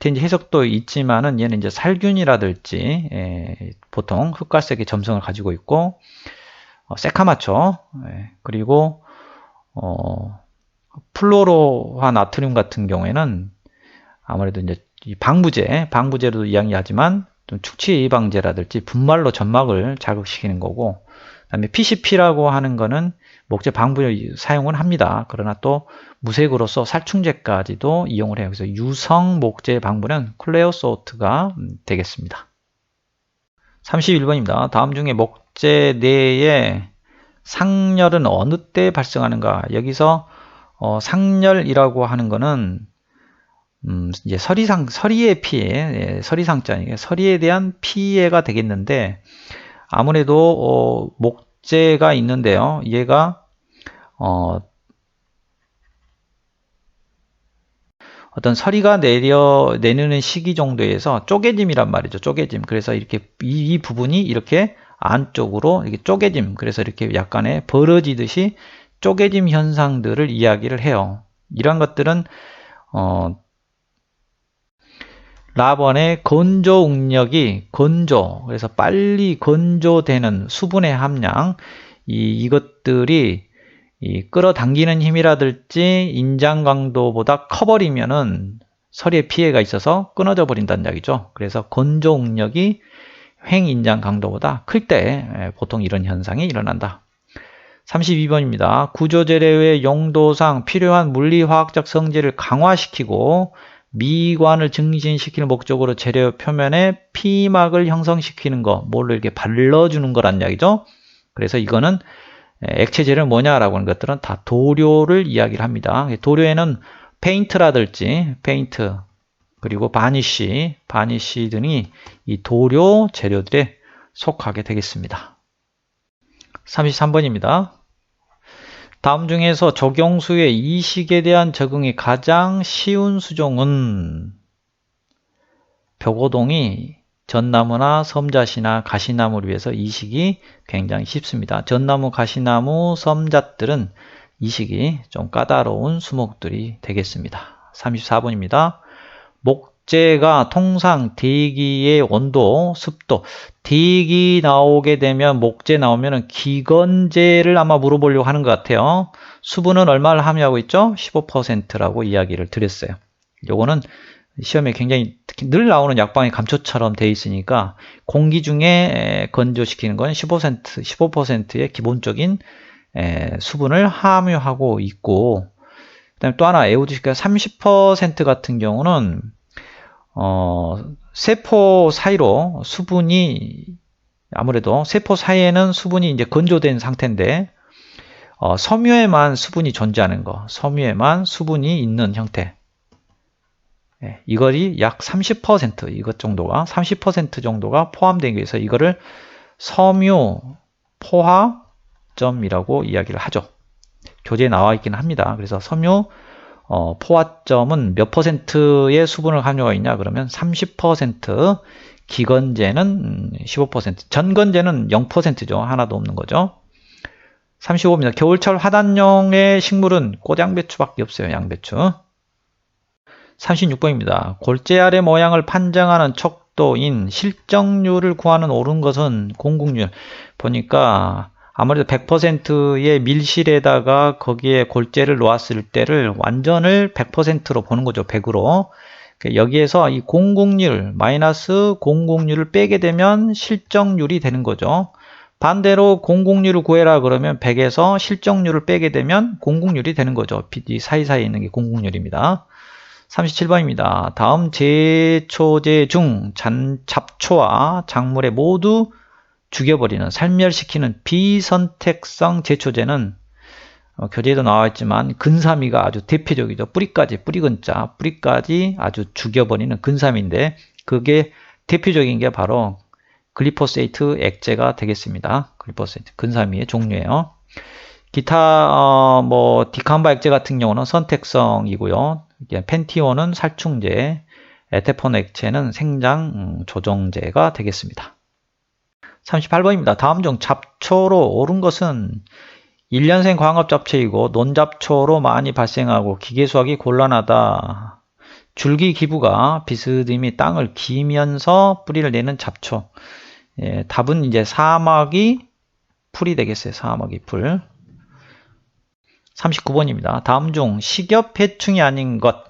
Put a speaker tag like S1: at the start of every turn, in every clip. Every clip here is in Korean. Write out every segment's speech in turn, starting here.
S1: 밑에 이제 해석도 있지만은 얘는 이제 살균이라든지 예, 보통 흑갈색의 점성을 가지고 있고 어, 새카마초 예, 그리고 어, 플로로화 나트륨 같은 경우에는 아무래도 이제 이 방부제, 방부제로도 이야기하지만 좀 축취 예방제라든지 분말로 점막을 자극시키는 거고 그 다음에 PCP라고 하는 거는 목재 방부 사용을 합니다. 그러나 또 무색으로서 살충제까지도 이용을 해요. 그래서 유성 목재 방부는 클레오소트가 되겠습니다. 31번입니다. 다음 중에 목재 내에 상열은 어느 때 발생하는가? 여기서 어, 상열이라고 하는 거는 음, 이제 서리상, 서리의 피해, 예, 서리상자니까 서리에 대한 피해가 되겠는데, 아무래도, 어, 목재가 있는데요. 얘가, 어, 어떤 서리가 내려, 내리는 시기 정도에서 쪼개짐이란 말이죠. 쪼개짐. 그래서 이렇게, 이, 이 부분이 이렇게 안쪽으로 이렇게 쪼개짐. 그래서 이렇게 약간의 벌어지듯이 쪼개짐 현상들을 이야기를 해요. 이런 것들은, 어, 라번의 건조 응력이 건조 그래서 빨리 건조되는 수분의 함량 이, 이것들이 이 끌어당기는 힘이라든지 인장 강도보다 커버리면은 서리에 피해가 있어서 끊어져 버린다는 이야기죠. 그래서 건조 응력이 횡 인장 강도보다 클 때 보통 이런 현상이 일어난다. 32번입니다. 구조재료의 용도상 필요한 물리화학적 성질을 강화시키고 미관을 증진시키는 목적으로 재료 표면에 피막을 형성시키는 거, 뭘로 이렇게 발라주는 거란 이야기죠. 그래서 이거는 액체 재료 뭐냐라고 하는 것들은 다 도료를 이야기를 합니다. 도료에는 페인트라든지 페인트 그리고 바니쉬, 바니쉬 등이 이 도료 재료들에 속하게 되겠습니다. 33번입니다. 다음 중에서 적용수의 이식에 대한 적응이 가장 쉬운 수종은 벽오동이 전나무나 섬잣이나 가시나무를 위해서 이식이 굉장히 쉽습니다. 전나무, 가시나무, 섬잣들은 이식이 좀 까다로운 수목들이 되겠습니다. 34번입니다. 목 재가 통상 대기의 온도, 습도, 대기 나오게 되면 목재 나오면 기건재를 아마 물어보려고 하는 것 같아요. 수분은 얼마를 함유하고 있죠? 15%라고 이야기를 드렸어요. 요거는 시험에 굉장히 늘 나오는 약방의 감초처럼 되어 있으니까 공기 중에 건조시키는 건 15%, 15%의 기본적인 수분을 함유하고 있고 그다음에 또 하나 에우드시가 30% 같은 경우는 어, 세포 사이로 수분이 아무래도 세포 사이에는 수분이 이제 건조된 상태인데 어, 섬유에만 수분이 존재하는 거, 섬유에만 수분이 있는 형태. 예, 이거이 약 30% 이것 정도가 30% 정도가 포함된 게 있어서 이거를 섬유 포화점이라고 이야기를 하죠. 교재에 나와 있긴 합니다. 그래서 섬유 어, 포화점은 몇 퍼센트의 수분을 함유가 있냐 그러면 30% 기건제는 15% 전건제는 0%죠. 하나도 없는 거죠. 35입니다. 겨울철 화단용의 식물은 꽃양배추밖에 없어요. 양배추. 36번입니다. 골재 아래 모양을 판정하는 척도인 실정률을 구하는 옳은 것은 공국률. 보니까 아무래도 100%의 밀실에다가 거기에 골재를 놓았을 때를 완전을 100%로 보는 거죠. 100으로. 그 여기에서 이 공공률, 마이너스 공공률을 빼게 되면 실정률이 되는 거죠. 반대로 공공률을 구해라 그러면 100에서 실정률을 빼게 되면 공공률이 되는 거죠. 이 사이사이에 있는 게 공공률입니다. 37번입니다. 다음 제초제 중 잔, 잡초와 작물에 모두 죽여버리는 살멸시키는 비선택성 제초제는 어, 교재에도 나와 있지만 근사미가 아주 대표적이죠. 뿌리까지 뿌리근자 뿌리까지 아주 죽여버리는 근사미인데 그게 대표적인 게 바로 글리포세이트 액제가 되겠습니다. 글리포세이트 근사미의 종류예요. 기타 어, 뭐 디캄바 액제 같은 경우는 선택성이고요. 펜티온은 살충제, 에테폰 액체는 생장 음, 조정제가 되겠습니다. 38번입니다. 다음 중 잡초로 옳은 것은 1년생 광업 잡초이고 논잡초로 많이 발생하고 기계 수확이 곤란하다. 줄기 기부가 비스듬히 땅을 기면서 뿌리를 내는 잡초. 예, 답은 이제 사막이 풀이 되겠어요. 사막이 풀. 39번입니다. 다음 중 식엽 해충이 아닌 것.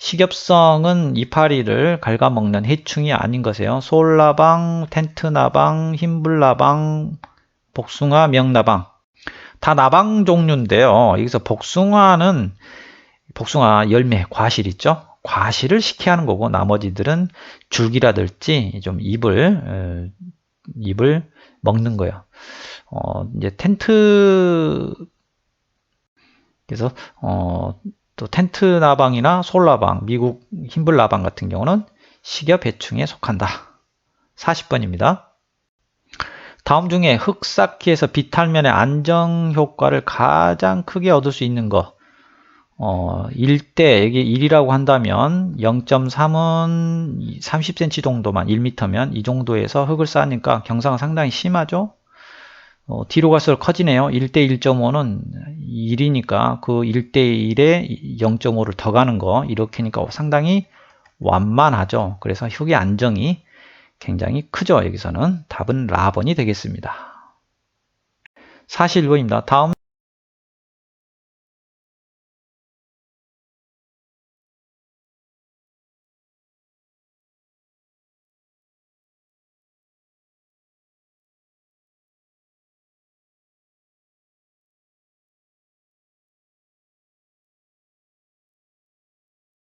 S1: 식엽성은 이파리를 갉아먹는 해충이 아닌 것이에요. 솔나방, 텐트나방, 흰불나방, 복숭아, 명나방. 다 나방 종류인데요. 여기서 복숭아는 복숭아 열매, 과실 있죠? 과실을 식히하는 거고 나머지들은 줄기라든지 좀 잎을 어, 잎을 먹는 거예요. 어, 이제 텐트 그래서 어, 또 텐트 나방이나 솔 나방, 미국 흰불 나방 같은 경우는 식엽 해충에 속한다. 40번입니다. 다음 중에 흙 쌓기에서 비탈면의 안정 효과를 가장 크게 얻을 수 있는 거. 어, 1대, 여기 1이라고 한다면 0.3은 30cm 정도만, 1m면 이 정도에서 흙을 쌓으니까 경사가 상당히 심하죠? 어, 뒤로 갈수록 커지네요. 1대 1.5는 1이니까 그 1대 1에 0.5를 더 가는 거, 이렇게니까 상당히 완만하죠. 그래서 흙의 안정이 굉장히 크죠. 여기서는 답은 라번이 되겠습니다. 41번입니다. 다음